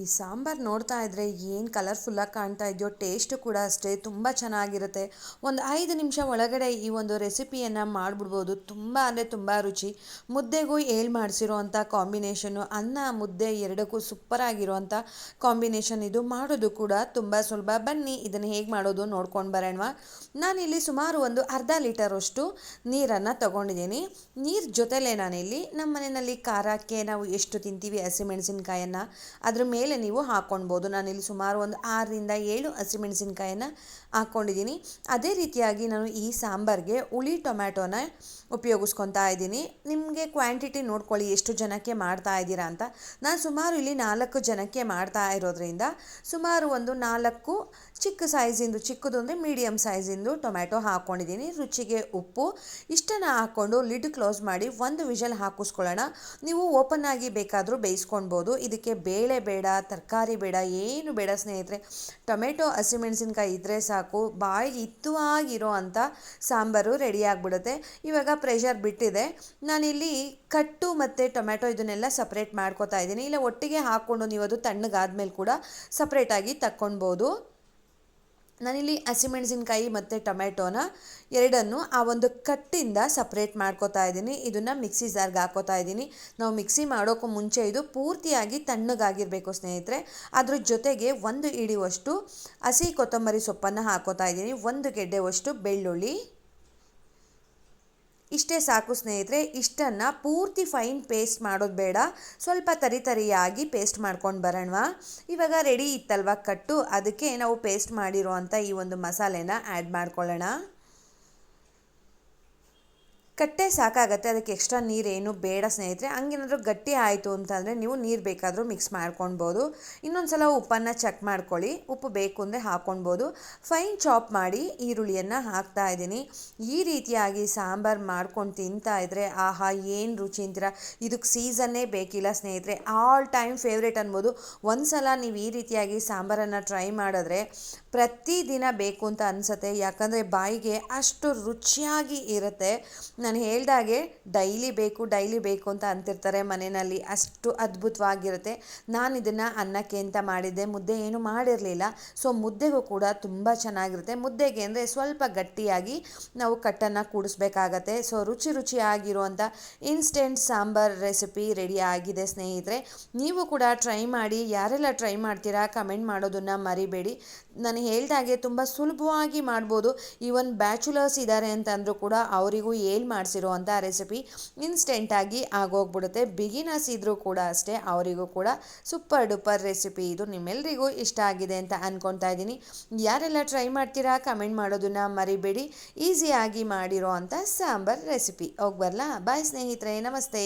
ಈ ಸಾಂಬಾರು ನೋಡ್ತಾ ಇದ್ದರೆ ಏನು ಕಲರ್ಫುಲ್ಲಾಗಿ ಕಾಣ್ತಾ ಇದೆಯೋ ಟೇಸ್ಟು ಕೂಡ ಅಷ್ಟೇ ತುಂಬ ಚೆನ್ನಾಗಿರುತ್ತೆ. ಒಂದು ಐದು ನಿಮಿಷ ಒಳಗಡೆ ಈ ಒಂದು ರೆಸಿಪಿಯನ್ನು ಮಾಡಿಬಿಡ್ಬೋದು. ತುಂಬ ಅಂದರೆ ತುಂಬ ರುಚಿ. ಮುದ್ದೆಗೂ ಏಳು ಮಾಡಿಸಿರೋ ಅಂಥ ಕಾಂಬಿನೇಷನು ಅನ್ನ, ಮುದ್ದೆ ಎರಡಕ್ಕೂ ಸೂಪರಾಗಿರೋವಂಥ ಕಾಂಬಿನೇಷನ್ ಇದು ಮಾಡೋದು ಕೂಡ ತುಂಬ ಸುಲಭ. ಬನ್ನಿ, ಇದನ್ನು ಹೇಗೆ ಮಾಡೋದು ನೋಡ್ಕೊಂಡು ಬರೋಣವಾ. ನಾನಿಲ್ಲಿ ಸುಮಾರು ಒಂದು ಅರ್ಧ ಲೀಟರಷ್ಟು ನೀರನ್ನು ತಗೊಂಡಿದ್ದೀನಿ. ನೀರು ಜೊತೆಲೇ ನಾನಿಲ್ಲಿ ನಮ್ಮ ಮನೆಯಲ್ಲಿ ಖಾರಕ್ಕೆ ನಾವು ಎಷ್ಟು ತಿಂತೀವಿ ಹಸಿಮೆಣಸಿನ್ಕಾಯನ್ನು ಅದ್ರ ಮೇಲೆ ಮೇಲೆ ನೀವು ಹಾಕ್ಕೊಳ್ಬೋದು ನಾನಿಲ್ಲಿ ಸುಮಾರು ಒಂದು ಆರರಿಂದ ಏಳು ಹಸಿಮೆಣಸಿನ್ಕಾಯನ್ನು ಹಾಕ್ಕೊಂಡಿದ್ದೀನಿ ಅದೇ ರೀತಿಯಾಗಿ ನಾನು ಈ ಸಾಂಬಾರಿಗೆ ಹುಳಿ ಟೊಮ್ಯಾಟೋನ ಉಪಯೋಗಿಸ್ಕೊತಾ ಇದ್ದೀನಿ. ನಿಮಗೆ ಕ್ವಾಂಟಿಟಿ ನೋಡ್ಕೊಳ್ಳಿ ಎಷ್ಟು ಜನಕ್ಕೆ ಮಾಡ್ತಾ ಇದ್ದೀರಾ ಅಂತ. ನಾನು ಸುಮಾರು ಇಲ್ಲಿ ನಾಲ್ಕು ಜನಕ್ಕೆ ಮಾಡ್ತಾ ಇರೋದ್ರಿಂದ ಸುಮಾರು ಒಂದು ನಾಲ್ಕು ಚಿಕ್ಕ ಸೈಜಿಂದು, ಚಿಕ್ಕದು ಅಂದರೆ ಮೀಡಿಯಮ್ ಸೈಜಿಂದು ಟೊಮ್ಯಾಟೊ ಹಾಕ್ಕೊಂಡಿದ್ದೀನಿ ರುಚಿಗೆ ಉಪ್ಪು, ಇಷ್ಟನ್ನು ಹಾಕ್ಕೊಂಡು ಲಿಡ್ ಕ್ಲೋಸ್ ಮಾಡಿ ಒಂದು ವಿಷಲ್ ಹಾಕಿಸ್ಕೊಳ್ಳೋಣ. ನೀವು ಓಪನ್ ಆಗಿ ಬೇಕಾದರೂ ಬೇಯಿಸ್ಕೊಳ್ಬೋದು ಇದಕ್ಕೆ ಬೇಳೆ ಬೇಡ ತರಕಾರಿ ಬೇಡ, ಏನು ಬೇಡ ಸ್ನೇಹಿತರೆ. ಟೊಮೆಟೊ ಹಸಿಮೆಣಸಿನ್ಕಾಯಿ ಇದ್ದರೆ ಸಾಕು. ಬಾಯಿಗೆ ಇತ್ತುವಾಗಿರೋ ಅಂಥ ಸಾಂಬಾರು ರೆಡಿ ಆಗಿಬಿಡುತ್ತೆ. ಇವಾಗ ಪ್ರೆಷರ್ ಬಿಟ್ಟಿದೆ. ನಾನಿಲ್ಲಿ ಕಟ್ಟು ಮತ್ತು ಟೊಮೆಟೊ ಇದನ್ನೆಲ್ಲ ಸಪ್ರೇಟ್ ಮಾಡ್ಕೋತಾ ಇದ್ದೀನಿ. ಇಲ್ಲ, ಒಟ್ಟಿಗೆ ಹಾಕ್ಕೊಂಡು ನೀವು ಅದು ತಣ್ಣಗಾದ್ಮೇಲೆ ಕೂಡ ಸಪ್ರೇಟಾಗಿ ತಕ್ಕೊಳ್ಬೋದು ನಾನಿಲ್ಲಿ ಹಸಿಮೆಣಸಿನ್ಕಾಯಿ ಮತ್ತು ಟೊಮೆಟೊನ ಎರಡನ್ನು ಆ ಒಂದು ಕಟ್ಟಿಂದ ಸಪ್ರೇಟ್ ಮಾಡ್ಕೋತಾ ಇದ್ದೀನಿ. ಇದನ್ನು ಮಿಕ್ಸಿ ಜಾರ್ಗೆ ಹಾಕೋತಾ ಇದ್ದೀನಿ. ನಾವು ಮಿಕ್ಸಿ ಮಾಡೋಕ್ಕೂ ಮುಂಚೆ ಇದು ಪೂರ್ತಿಯಾಗಿ ತಣ್ಣಗಾಗಿರಬೇಕು ಸ್ನೇಹಿತರೆ. ಅದ್ರ ಜೊತೆಗೆ ಒಂದು ಇಡಿಯುವಷ್ಟು ಹಸಿ ಕೊತ್ತಂಬರಿ ಸೊಪ್ಪನ್ನು ಹಾಕೋತಾ ಇದ್ದೀನಿ. ಒಂದು ಗೆಡ್ಡೆವಷ್ಟು ಬೆಳ್ಳುಳ್ಳಿ. ಇಷ್ಟೇ ಸಾಕು ಸ್ನೇಹಿತರೆ, ಇಷ್ಟನ್ನು ಪೂರ್ತಿ ಫೈನ್ ಪೇಸ್ಟ್ ಮಾಡೋದು ಬೇಡ. ಸ್ವಲ್ಪ ತರಿ ತರಿಯಾಗಿ ಪೇಸ್ಟ್ ಮಾಡ್ಕೊಂಡು ಬರೋಣವಾ? ಇವಾಗ ರೆಡಿ ಇತ್ತಲ್ವ ಕಟ್ಟು? ಅದಕ್ಕೆ ನಾವು ಪೇಸ್ಟ್ ಮಾಡಿರೋ ಈ ಒಂದು ಮಸಾಲೆನ ಆ್ಯಡ್ ಮಾಡ್ಕೊಳ್ಳೋಣ. ಕಟ್ಟೆ ಸಾಕಾಗತ್ತೆ, ಅದಕ್ಕೆ ಎಕ್ಸ್ಟ್ರಾ ನೀರೇನು ಬೇಡ ಸ್ನೇಹಿತರೆ. ಹಂಗೇನಾದರೂ ಗಟ್ಟಿ ಆಯಿತು ಅಂತಂದರೆ ನೀವು ನೀರು ಬೇಕಾದರೂ ಮಿಕ್ಸ್ ಮಾಡ್ಕೊಳ್ಬೋದು. ಇನ್ನೊಂದು ಸಲ ಉಪ್ಪನ್ನು ಚೆಕ್ ಮಾಡ್ಕೊಳ್ಳಿ. ಉಪ್ಪು ಬೇಕು ಅಂದರೆ ಹಾಕ್ಕೊಳ್ಬೋದು ಫೈನ್ ಚಾಪ್ ಮಾಡಿ ಈರುಳ್ಳಿಯನ್ನು ಹಾಕ್ತಾ ಇದ್ದೀನಿ. ಈ ರೀತಿಯಾಗಿ ಸಾಂಬಾರು ಮಾಡ್ಕೊಂಡು ತಿಂತಾ ಇದ್ದರೆ ಆಹಾ, ಏನು ರುಚಿ ಅಂತೀರ? ಇದಕ್ಕೆ ಸೀಸನ್ನೇ ಬೇಕಿಲ್ಲ ಸ್ನೇಹಿತರೆ. ಆಲ್ ಟೈಮ್ ಫೇವ್ರೇಟ್ ಅನ್ಬೋದು. ಒಂದು ಸಲ ನೀವು ಈ ರೀತಿಯಾಗಿ ಸಾಂಬಾರನ್ನು ಟ್ರೈ ಮಾಡಿದ್ರೆ ಪ್ರತಿದಿನ ಬೇಕು ಅಂತ ಅನಿಸುತ್ತೆ. ಯಾಕಂದರೆ ಬಾಯಿಗೆ ಅಷ್ಟು ರುಚಿಯಾಗಿ ಇರುತ್ತೆ. ಹೇಳ್ದಾಗೆ ಡೈಲಿ ಬೇಕು ಡೈಲಿ ಬೇಕು ಅಂತ ಅಂತಿರ್ತಾರೆ ಮನೆಯಲ್ಲಿ. ಅಷ್ಟು ಅದ್ಭುತವಾಗಿರುತ್ತೆ. ನಾನು ಇದನ್ನು ಅನ್ನಕ್ಕೆ ಅಂತ ಮಾಡಿದ್ದೆ. ಮುದ್ದೆ ಏನು ಮಾಡಿರಲಿಲ್ಲ. ಸೊ ಮುದ್ದೆಗೂ ಕೂಡ ತುಂಬ ಚೆನ್ನಾಗಿರುತ್ತೆ. ಮುದ್ದೆಗೆ ಅಂದರೆ ಸ್ವಲ್ಪ ಗಟ್ಟಿಯಾಗಿ ನಾವು ಕಟ್ಟನ್ನು ಕೂಡಿಸ್ಬೇಕಾಗತ್ತೆ. ಸೊ ರುಚಿ ರುಚಿಯಾಗಿರುವಂಥ ಇನ್ಸ್ಟೆಂಟ್ ಸಾಂಬಾರ್ ರೆಸಿಪಿ ರೆಡಿ ಆಗಿದೆ ಸ್ನೇಹಿತರೆ. ನೀವು ಕೂಡ ಟ್ರೈ ಮಾಡಿ, ಯಾರೆಲ್ಲ ಟ್ರೈ ಮಾಡ್ತೀರಾ ಕಮೆಂಟ್ ಮಾಡೋದನ್ನು ಮರಿಬೇಡಿ. ನಾನು ಹೇಳ್ದಾಗೆ ತುಂಬ ಸುಲಭವಾಗಿ ಮಾಡ್ಬೋದು. ಈವನ್ ಬ್ಯಾಚುಲರ್ಸ್ ಇದ್ದಾರೆ ಅಂತಂದರೂ ಕೂಡ ಅವರಿಗೂ ಏನು ಮಾಡಿಸಿರೋ ಅಂತ ರೆಸಿಪಿ ಇನ್ಸ್ಟೆಂಟಾಗಿ ಆಗೋಗ್ಬಿಡುತ್ತೆ. ಬಿಗಿನರ್ಸ್ ಇದ್ದರೂ ಕೂಡ ಅಷ್ಟೇ, ಅವರಿಗೂ ಕೂಡ ಸೂಪರ್ ಡೂಪರ್ ರೆಸಿಪಿ ಇದು ನಿಮ್ಮೆಲ್ಲರಿಗೂ ಇಷ್ಟ ಆಗಿದೆ ಅಂತ ಅಂದ್ಕೊತಾ ಇದ್ದೀನಿ. ಯಾರೆಲ್ಲ ಟ್ರೈ ಮಾಡ್ತೀರಾ ಕಮೆಂಟ್ ಮಾಡೋದನ್ನು ಮರಿಬೇಡಿ. ಈಸಿಯಾಗಿ ಮಾಡಿರೋ ಅಂಥ ಸಾಂಬಾರ್ ರೆಸಿಪಿ ಹೋಗ್ಬರ್ಲಾ ಬರಲಾ? ಬಾಯ್ ಸ್ನೇಹಿತರೆ, ನಮಸ್ತೆ.